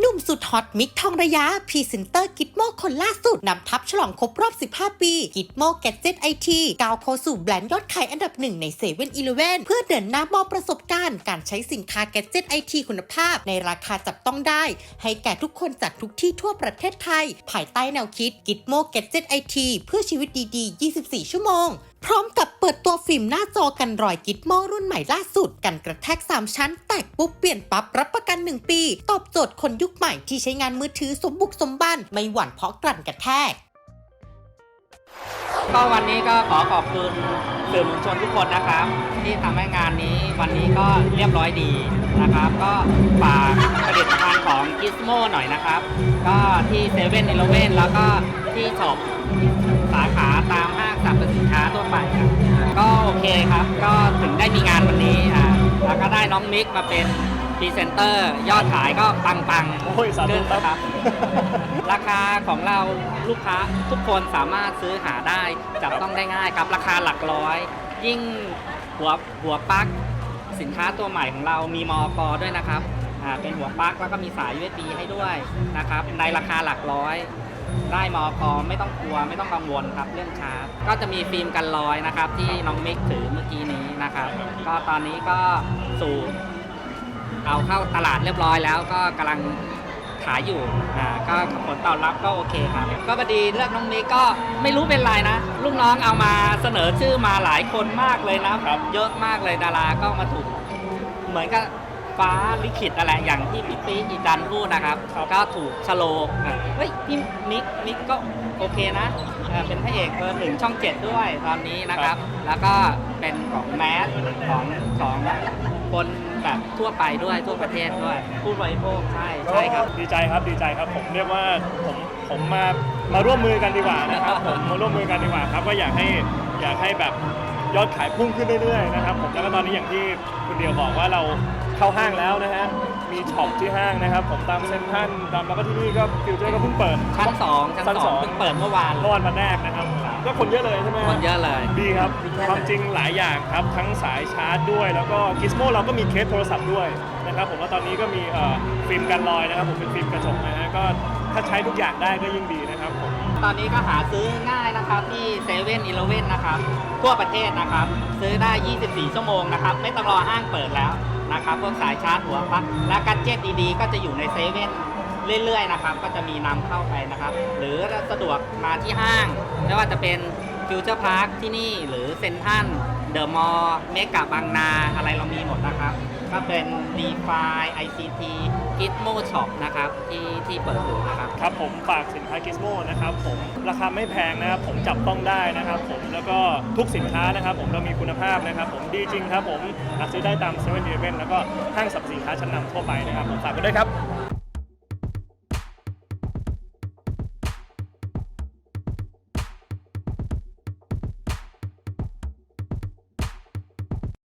หนุ่มสุดฮอตมิกทองระยะพรีเซนเตอร์กิตโมคนล่าสุดนำทัพฉลองครบรอบ 15 ปี กิตโมแก d เจ็ตไอทีก้าวเข้าสู่แบรนด์ยอดขายอันดับหนึ่งในเซเว่นอีเลเว่นเพื่อเดินหน้ามอบประสบการณ์ การใช้สินค้าแก d เจ็ตไอทีคุณภาพ ในราคาจับต้องได้ ให้แก่ทุกคนจากทุกที่ทั่วประเทศไทย ภายใต้แนวคิดกิตโมแก d เจ็ตไอทีเพื่อชีวิตดีๆ 24 ชั่วโมง พร้อมกับเปิดตัวฟิล์มหน้าจอกันรอยกิตโมรุ่นใหม่ล่าสุด กันกระแทก 3 ชั้น แตกปุ๊บเปลี่ยนปั๊บรับประกัน 1 ปี ตอบโจทย์คนยุคใหม่ที่ใช้งานมือถือสมบุกสมบันไม่หวั่นเพราะกลั่นกระแทก ก็วันนี้ก็ขอขอบคุณสื่อมวลชนทุกคนนะครับ ที่ทำให้งานนี้วันนี้ก็เรียบร้อยดีนะครับ ก็ฝากผลิตภัณฑ์ของ Gizmo หน่อยนะครับ ก็ที่เซเว่นอีเลเว่นแล้วก็ที่ช็อป โอเคครับ ก็ถึงได้มีงานวันนี้อ่าแล้วก็ได้น้องมิกมาเป็นพรีเซนเตอร์ ยอดขายก็ปังๆโอ้ยสาธุขึ้นครับ นะครับ ราคาของเราลูกค้าทุกคนสามารถซื้อหาได้ จับต้องได้ง่ายครับ ราคาหลักร้อย ยิ่งหัวหัวปลั๊กสินค้าตัวใหม่ของเรามีมอกอด้วยนะครับอ่าเป็นหัวปลั๊กแล้วก็มีสาย USB ให้ด้วยนะครับในราคาหลักร้อย ได้มอกอไม่ต้องกลัวไม่ต้องกังวลครับเรื่องชาร์จก็จะมีฟิล์มกันรอยนะครับ ที่น้องมิกถือเมื่อกี้นี้นะครับ ก็ตอนนี้ก็สู่เอาเข้าตลาดเรียบร้อยแล้วก็กำลังขายอยู่อ่าก็ผลตอบรับก็โอเคครับ ก็พอดีเลือกน้องมิกก็ไม่รู้เป็นไรนะ ลูกน้องเอามาเสนอชื่อมาหลายคนมากเลยนะครับเยอะมากเลยดาราก็มาถูกเหมือนกับ ฟ้าลิขิตอะไรอย่างที่พี่ปีอีจันพูดนะครับ ก็ถูกชะโลกอะเฮ้ยพี่มิกมิกก็โอเคนะเอ่อเป็นพระเอกเบอร์หนึ่งช่องเจ็ดด้วยตอนนี้นะครับ แล้วก็เป็นของแมสของของคนแบบทั่วไปด้วยทั่วประเทศด้วยผู้บริโภคใช่ใช่ครับ ดีใจครับดีใจครับผมเรียกว่าผมผมมามาร่วมมือกันดีกว่านะครับ ผมมาร่วมมือกันดีกว่าครับก็อยากให้อยากให้แบบยอดขายพุ่งขึ้นเรื่อยๆนะครับผมแล้วก็ตอนนี้อย่างที่คุณเดียวบอกว่าเรา เข้าห้างแล้วนะฮะ มีช็อปที่ห้างนะครับ ผมตามเซ็นทรัลตามแล้วก็ที่นี่ก็ฟิวเจอร์ก็เพิ่งเปิด ชั้นสองชั้นชั้นสสออง งเพิ่งเปิดเมื่อวานเมื่อวันวันแรกนะครับ ก็คนเยอะเลยใช่ไหมฮคนเยอะเลย ดีครับ ความจริงหลายอย่างครับ ทั้งสายชาร์จด้วย แล้วก็กิสโมเราก็มีเคสโทรศัพท์ด้วยนะครับ ผมว่าตอนนี้ก็มีเอ่อฟิล์มกันรอยนะครับ ผมเป็นฟิล์มกระจกนะฮะ ก็ถ้าใช้ทุกอย่างได้ก็ยิ่งดีนะครับผม ตอนนี้ก็หาซื้อง่ายนะครับที่เซเว่นอีเลเว่นนะครับทั่วประเทศนะครับ ซื้อได้ 24 ชั่วโมงนะครับ ไม่ต้องรอห้างเปิดแล้วนะครับพวกสายชาร์จหัวปลั๊กและกัจเจตดีๆ ก็จะอยู่ในเซเว่นเรื่อยๆนะครับ ก็จะมีนำเข้าไปนะครับ หรือสะดวกมาที่ห้าง ไม่ว่าจะเป็นฟิวเจอร์พาร์คที่นี่หรือเซ็นทรัล เดอะมอลล์เมกะบางนาอะไรเรามีหมดนะครับ ก็เป็น d e f i ICT Gizmo Shop นะครับที่ที่เปิดอยู่นะครับ ครับผมฝากสินค้ากิสโมนะครับผมราคาไม่แพงนะครับ ผมจับต้องได้นะครับ ผมแล้วก็ทุกสินค้านะครับ ผมเรามีคุณภาพนะครับ ผมดีจริงครับ ผมหาซื้อได้ตามเซเว่นอีเลฟเว่นแล้วก็ห้างสรรพสินค้าชั้นนำทั่วไปนะครับผมฝากกันด้วยครับ